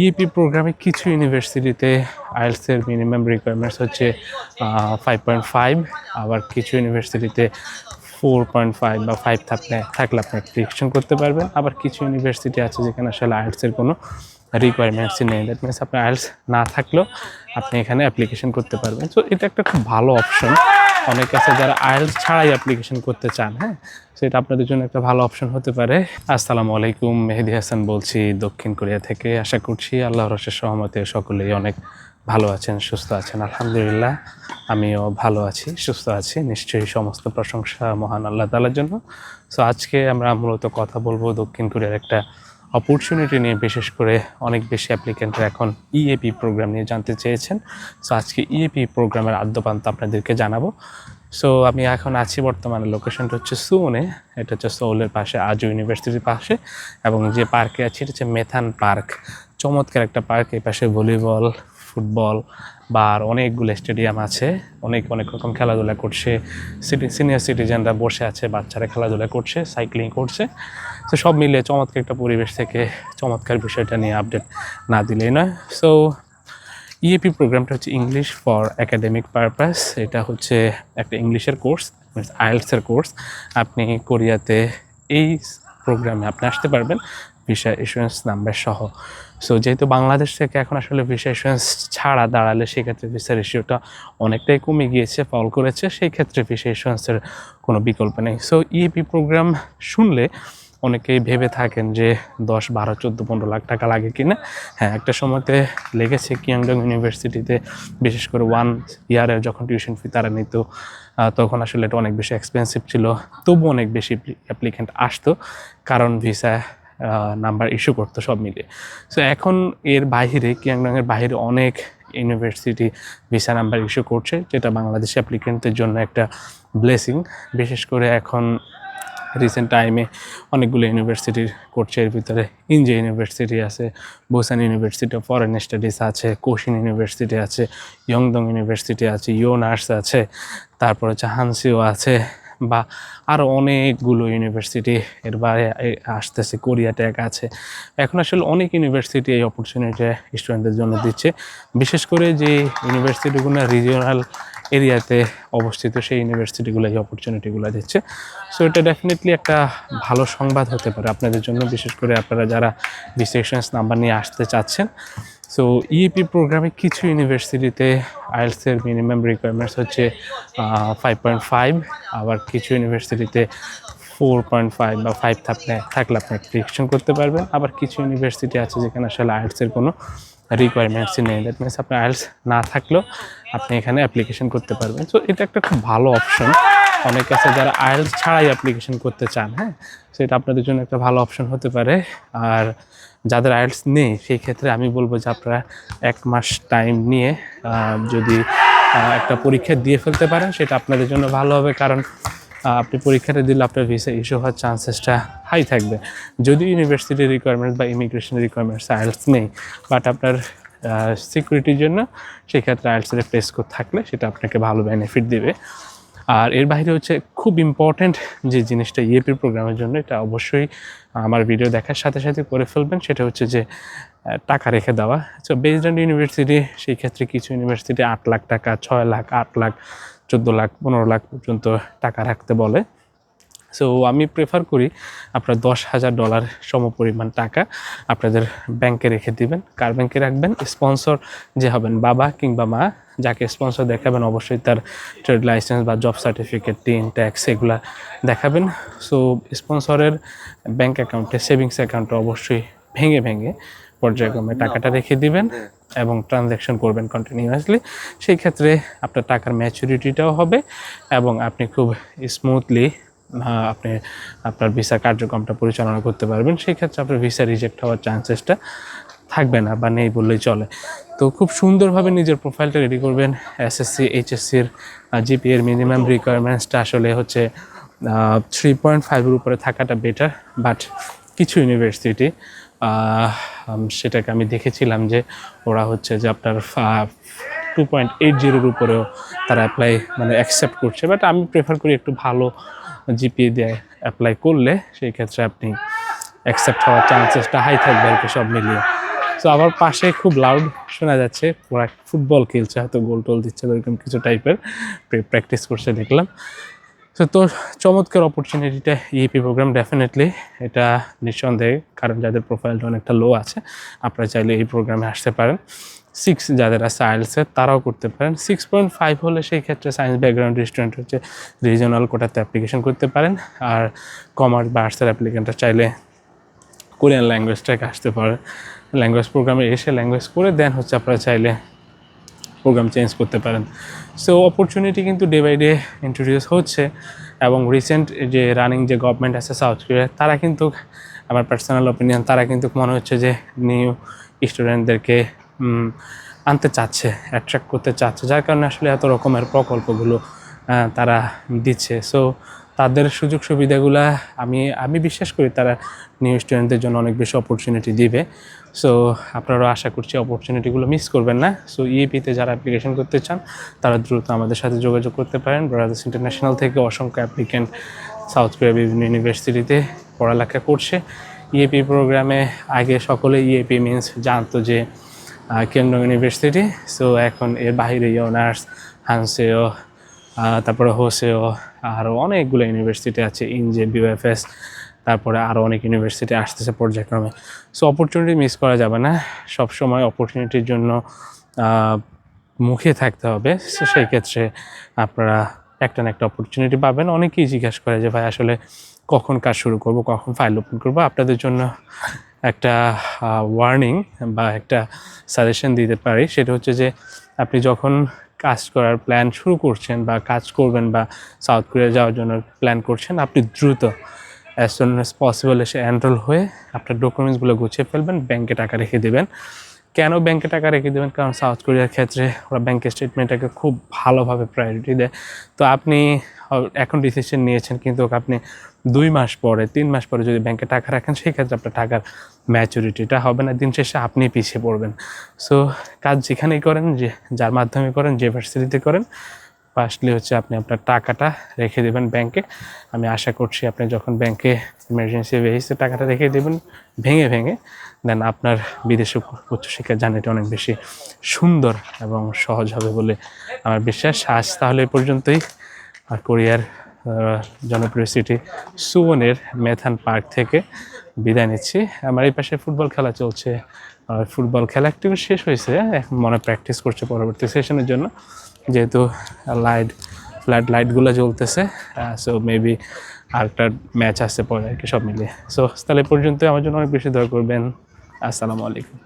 EAP প্রোগ্রামে কিছু ইউনিভার্সিটিতে আইএলসের মিনিমাম রিকোয়ারমেন্টস হচ্ছে ফাইভ পয়েন্ট ফাইভ আবার কিছু ইউনিভার্সিটিতে ফোর পয়েন্ট ফাইভ বা ফাইভ থাকলে থাকলে আপনি অ্যাপ্লিকেশন করতে পারবেন। আবার কিছু ইউনিভার্সিটি আছে যেখানে আসলে আইএলসের কোনো রিকোয়ারমেন্টসই নেই দ্যাট মিনস আপনার আইএলস না থাকলেও আপনি এখানে অ্যাপ্লিকেশন করতে পারবেন। সো এটা একটা খুব ভালো অপশন অনেক আছে যারা আইএলস ছাড়াই অ্যাপ্লিকেশন করতে চান হ্যাঁ? সো এটা আপনাদের জন্য একটা ভালো অপশন হতে পারে। আসসালামু আলাইকুম, মেহেদি হাসান বলছি দক্ষিণ কোরিয়া থেকে। আশা করছি আল্লাহর রসের সহমতে সকলেই অনেক ভালো আছেন, সুস্থ আছেন। আলহামদুলিল্লাহ, আমিও ভালো আছি, সুস্থ আছি। নিশ্চয়ই সমস্ত প্রশংসা মহান আল্লাহ তালার জন্য। সো আজকে আমরা মূলত কথা বলব দক্ষিণ কোরিয়ার একটা অপরচুনিটি নিয়ে, বিশেষ করে অনেক বেশি অ্যাপ্লিকেন্টরা এখন ইএপি প্রোগ্রাম নিয়ে জানতে চেয়েছেন। সো আজকে ইএপি প্রোগ্রামের আদ্যপান্ত আপনাদেরকে জানাব। সো আমি এখন আছি বর্তমানে লোকেশনটা হচ্ছে সুনে এটা হচ্ছে সোলের পাশে আজু ইউনিভার্সিটির পাশে। এবং যে পার্কে আছে, এটা হচ্ছে মেথান পার্ক চমৎকার একটা পার্ক, এই পাশে ভলিবল, ফুটবল বা আর অনেকগুলো স্টেডিয়াম আছে। অনেক অনেক রকম খেলাধুলা করছে। সিটি সিনিয়র সিটিজেনরা বসে আছে, বাচ্চারা খেলাধুলা করছে সাইক্লিং করছে। তো সব মিলিয়ে চমৎকার একটা পরিবেশ থেকে চমৎকার বিষয়টা নিয়ে আপডেট না দিলেই নয়। সো ইএপি প্রোগ্রামটা হচ্ছে ইংলিশ ফর একাডেমিক পারপাস এটা হচ্ছে একটা ইংলিশের কোর্স মিনস আইএলসের কোর্স আপনি কোরিয়াতে এই প্রোগ্রামে আপনি আসতে পারবেন ভিসা ইস্যুয়েন্স নাম্বার সহ। সো যেহেতু বাংলাদেশ থেকে এখন আসলে ভিসা ইস্যুয়েন্স ছাড়া দাঁড়ালে সেক্ষেত্রে ভিসার ইস্যুটা অনেকটাই কমে গিয়েছে ফল করেছে। সেই ক্ষেত্রে ভিসা ইস্যুয়েন্সের কোনো বিকল্প নেই। সো ইএপি প্রোগ্রাম শুনলে অনেকেই ভেবে থাকেন যে দশ, বারো, চোদ্দ, পনেরো লাখ টাকা লাগে কিনা। হ্যাঁ একটা সময়তে লেগেছে কিয়াংডং ইউনিভার্সিটিতে বিশেষ করে ওয়ান ইয়ারের যখন টিউশন ফি তারা নিত তখন আসলে এটা অনেক বেশি এক্সপেন্সিভ ছিল। তবু অনেক বেশি অ্যাপ্লিকেন্ট আসতো, কারণ ভিসা নাম্বার ইস্যু করতো সব মিলে সো এখন এর বাইরে কিয়াংডংয়ের বাইরে অনেক ইউনিভার্সিটি ভিসা নাম্বার ইস্যু করছে, যেটা বাংলাদেশি অ্যাপ্লিকেন্টদের জন্য একটা ব্লেসিং বিশেষ করে এখন রিসেন্ট টাইমে অনেকগুলো ইউনিভার্সিটির করছে এর ভিতরে ইঞ্জে ইউনিভার্সিটি আছে Busan university of foreign studies আছে কোশিন ইউনিভার্সিটি আছে ইয়ংদং ইউনিভার্সিটি আছে ইয়োনার্স আছে, তারপর হচ্ছে হানসিও আছে বা আরও অনেকগুলো ইউনিভার্সিটি এর বাইরে আসতেছে কোরিয়া ট্যাগ আছে। এখন আসলে অনেক ইউনিভার্সিটি এই অপরচুনিটি স্টুডেন্টদের জন্য দিচ্ছে। বিশেষ করে যে ইউনিভার্সিটিগুলো রিজিওনাল এরিয়াতে অবস্থিত সেই ইউনিভার্সিটিগুলো এই অপরচুনিটিগুলো দিচ্ছে। সো এটা ডেফিনেটলি একটা ভালো সংবাদ হতে পারে আপনাদের জন্য, বিশেষ করে আপনারা যারা ডিসেকশনস নাম্বার নিয়ে আসতে চাচ্ছেন। সো ইএপি প্রোগ্রামে কিছু ইউনিভার্সিটিতে আইএলসের মিনিমাম রিকোয়ারমেন্টস হচ্ছে ফাইভ পয়েন্ট ফাইভ আবার কিছু ইউনিভার্সিটিতে ফোর পয়েন্ট ফাইভ বা ফাইভ থাকলে থাকলে আপনি অ্যাপ্লিকেশন করতে পারবেন। আবার কিছু ইউনিভার্সিটি আছে যেখানে আসলে আইএলসের কোনো রিকোয়ারমেন্টসই নেই দ্যাট মিনস আপনার আইএলস না থাকলেও আপনি এখানে অ্যাপ্লিকেশন করতে পারবেন। সো এটা একটা খুব ভালো অপশন অনেক আছে যারা আইএলস ছাড়াই অ্যাপ্লিকেশন করতে চান হ্যাঁ? সো এটা আপনাদের জন্য একটা ভালো অপশন হতে পারে। আর যাদের আইএলস নেই, সেই ক্ষেত্রে আমি বলব যে আপনারা এক মাস টাইম নিয়ে যদি একটা পরীক্ষা দিয়ে ফেলতে পারেন, সেটা আপনাদের জন্য ভালো হবে। কারণ আপনি পরীক্ষাটা দিলে আপনার ভিসা ইস্যু হওয়ার চান্সেসটা হাই থাকবে। যদি ইউনিভার্সিটি রিকোয়ারমেন্টস বা ইমিগ্রেশন রিকোয়ারমেন্টস আয়েলস নেই বাট আপনার সিকিউরিটির জন্য সেক্ষেত্রে আয়েলসের প্লেস কোড থাকলে সেটা আপনাকে ভালো বেনিফিট দিবে। আর এর বাইরে হচ্ছে খুব ইম্পর্ট্যান্ট যে জিনিসটা ইএপি প্রোগ্রামের জন্য, এটা অবশ্যই আমার ভিডিও দেখার সাথে সাথে করে ফেলবেন। সেটা হচ্ছে যে টাকা রেখে দেওয়া। সো বেজডান ইউনিভার্সিটি সেই ক্ষেত্রে কিছু ইউনিভার্সিটি আট লাখ টাকা, ছয় লাখ, আট লাখ, চোদ্দ লাখ, পনেরো লাখ পর্যন্ত টাকা রাখতে বলে। সো আমি প্রেফার করি আপনার দশ হাজার ডলার সমপরিমাণ টাকা আপনাদের ব্যাংকে রেখে দিবেন। কার ব্যাংকে রাখবেন? স্পন্সর যে হবেন, বাবা কিংবা মা, যাকে স্পন্সর দেখাবেন অবশ্যই তার ট্রেড লাইসেন্স বা জব সার্টিফিকেট টিন ট্যাক্স এগুলা দেখাবেন। সো স্পন্সরের ব্যাংক অ্যাকাউন্টে সেভিংস অ্যাকাউন্টে অবশ্যই ভেঙে ভেঙে পর্যায়ক্রমে টাকাটা রেখে দিবেন এবং ট্রানজ্যাকশন করবেন কন্টিনিউয়াসলি সেই ক্ষেত্রে আপনার টাকার ম্যাচুরিটিটাও হবে এবং আপনি খুব স্মুথলি আপনি আপনার ভিসা কার্যক্রমটা পরিচালনা করতে পারবেন সেই ক্ষেত্রে আপনার ভিসা রিজেক্ট হওয়ার চান্সেসটা থাকবে না বা নেই বললেই চলে। তো খুব সুন্দরভাবে নিজের প্রোফাইলটা রেডি করবেন এসএসসি এইচএসসির জিপি এর মিনিমাম রিকোয়ারমেন্টসটা আসলে হচ্ছে থ্রি পয়েন্ট ফাইভের উপরে থাকাটা বেটার বাট কিছু ইউনিভার্সিটি সেটাকে আমি দেখেছিলাম যে ওরা হচ্ছে যে আপনার টু পয়েন্ট এইট জিরোর উপরেও তারা অ্যাপ্লাই মানে অ্যাকসেপ্ট করছে বাট আমি প্রেফার করি একটু ভালো জিপিএ দিয়ে অ্যাপ্লাই করলে সেই ক্ষেত্রে আপনি অ্যাকসেপ্ট হওয়ার চান্সেসটা হাই থাকবে আর কি সব মিলিয়ে। সো আমার পাশে খুব লাউড শোনা যাচ্ছে, ওরা ফুটবল খেলছে, হয়তো গোল টোল দিচ্ছে বা এরকম কিছু টাইপের প্র্যাকটিস করছে দেখলাম। তো তো চমৎকার অপরচুনিটিটা ইএপি প্রোগ্রাম ডেফিনেটলি এটা নিঃসন্দেহে কারণ যাদের প্রোফাইলটা অনেকটা লো আছে, আপনারা চাইলে এই প্রোগ্রামে আসতে পারেন। সিক্স যাদের আছে আইএলসের তারাও করতে পারেন। সিক্স পয়েন্ট ফাইভ হলে সেই ক্ষেত্রে সায়েন্স ব্যাকগ্রাউন্ড স্টুডেন্ট হচ্ছে রিজনাল কোটাতে অ্যাপ্লিকেশন করতে পারেন। আর কমার্স বা আর্টসের অ্যাপ্লিকেন্টরা চাইলে কোরিয়ান ল্যাঙ্গুয়েজটাকে আসতে পারে। ল্যাঙ্গুয়েজ প্রোগ্রামে এসে ল্যাঙ্গুয়েজ করে দেন হচ্ছে আপনারা চাইলে প্রোগ্রাম চেঞ্জ করতে পারেন। সো অপরচুনিটি কিন্তু ডে বাই ডে ইন্ট্রোডিউস হচ্ছে এবং রিসেন্ট যে রানিং যে গভর্নমেন্ট আছে সাউথ কোরিয়া তারা কিন্তু আমার পার্সোনাল অপিনিয়ন তারা কিন্তু মনে হচ্ছে যে নিউ স্টুডেন্টদেরকে আনতে চাচ্ছে অ্যাট্রাক্ট করতে চাচ্ছে, যার কারণে আসলে এত রকমের প্রকল্পগুলো তারা দিচ্ছে। সো তাদের সুযোগ সুবিধাগুলা আমি আমি বিশ্বাস করি তারা নিউ স্টুডেন্টদের জন্য অনেক বেশি অপরচুনিটি দিবে। সো আপনারাও আশা করছি অপরচুনিটিগুলো মিস করবেন না। সো ইএপিতে যারা অ্যাপ্লিকেশন করতে চান, তারা দ্রুত আমাদের সাথে যোগাযোগ করতে পারেন। ব্রাদার্স ইন্টারন্যাশনাল থেকে অসংখ্য অ্যাপ্লিকেন্ট সাউথ কোরিয়া বিভিন্ন ইউনিভার্সিটিতে পড়ালেখা করছে। ইএপি প্রোগ্রামে আগে সকলে ইএপি মিনস জানতো যে কেন্দ্র ইউনিভার্সিটি সো এখন এর বাইরে অনার্স হানসেও তারপরে হোসেও আরও অনেকগুলো ইউনিভার্সিটি আছে, ইনজে বিউএফএস তারপরে আরও অনেক ইউনিভার্সিটি আসতেছে পর্যায়ক্রমে। সো অপরচুনিটি মিস করা যাবে না সব সময় অপরচুনিটির জন্য মুখে থাকতে হবে। সো সেই ক্ষেত্রে আপনারা একটা না একটা অপরচুনিটি পাবেন। অনেকেই জিজ্ঞাসা করে যে, ভাই, আসলে কখন কাজ শুরু করব? কখন ফাইল ওপেন করব? আপনাদের জন্য একটা ওয়ার্নিং বা একটা সাজেশন দিতে পারি। সেটা হচ্ছে যে, আপনি যখন কাজ করার প্ল্যান শুরু করছেন বা কাজ করবেন বা সাউথ কোরিয়া যাওয়ার জন্য প্ল্যান করছেন, আপনি দ্রুত অ্যাজ সুন অ্যাজ পসিবল এসে এনরোল হয়ে আপনার ডকুমেন্টসগুলো গুছিয়ে ফেলবেন ব্যাংকে টাকা রেখে দেবেন। কেন ব্যাংকে টাকা রেখে দেবেন? কারণ সাউথ কোরিয়ার ক্ষেত্রে ওরা ব্যাংকের স্টেটমেন্টটাকে খুব ভালোভাবে প্রায়োরিটি দেয়। তো আপনি এখন ডিসিশন নিয়েছেন কিন্তু আপনি দুই মাস পরে, তিন মাস পরে যদি ব্যাংকে টাকা রাখেন সেই ক্ষেত্রে আপনার টাকার ম্যাচুরিটিটা হবে না। দিন শেষে আপনি পিছিয়ে পড়বেন। সো কাজ যেখানেই করেন, যে, যার মাধ্যমে করেন, যে ভার্সিটিতে করেন ফার্স্টলি হচ্ছে আপনি আপনার টাকাটা রেখে দেবেন ব্যাংকে আমি আশা করছি আপনি যখন ব্যাংকে ইমার্জেন্সি বেসিসে টাকাটা রেখে দেবেন, ভেঙে ভেঙে দেন আপনার বিদেশে উচ্চশিক্ষা জার্নিটা অনেক বেশি সুন্দর এবং সহজ হবে বলে আমার বিশ্বাস। আজ তাহলে এই পর্যন্তই। আর কোরিয়ার জনপ্রিয় সিটি সুবনের মেথান পার্ক থেকে বিদায় নিচ্ছি। আমার এই পাশে ফুটবল খেলা চলছে। আর ফুটবল খেলা একটু শেষ হয়েছে, এখন মনে প্র্যাকটিস করছে পরবর্তী সেশনের জন্য। যেহেতু লাইট ফ্ল্যাট লাইটগুলো জ্বলতেছে সো মেবি আরেকটা ম্যাচ আসছে পরে আর কি সব মিলিয়ে। সো তাহলে পর্যন্ত আমার জন্য অনেক বেশি দয়া করবেন। আসসালামু আলাইকুম।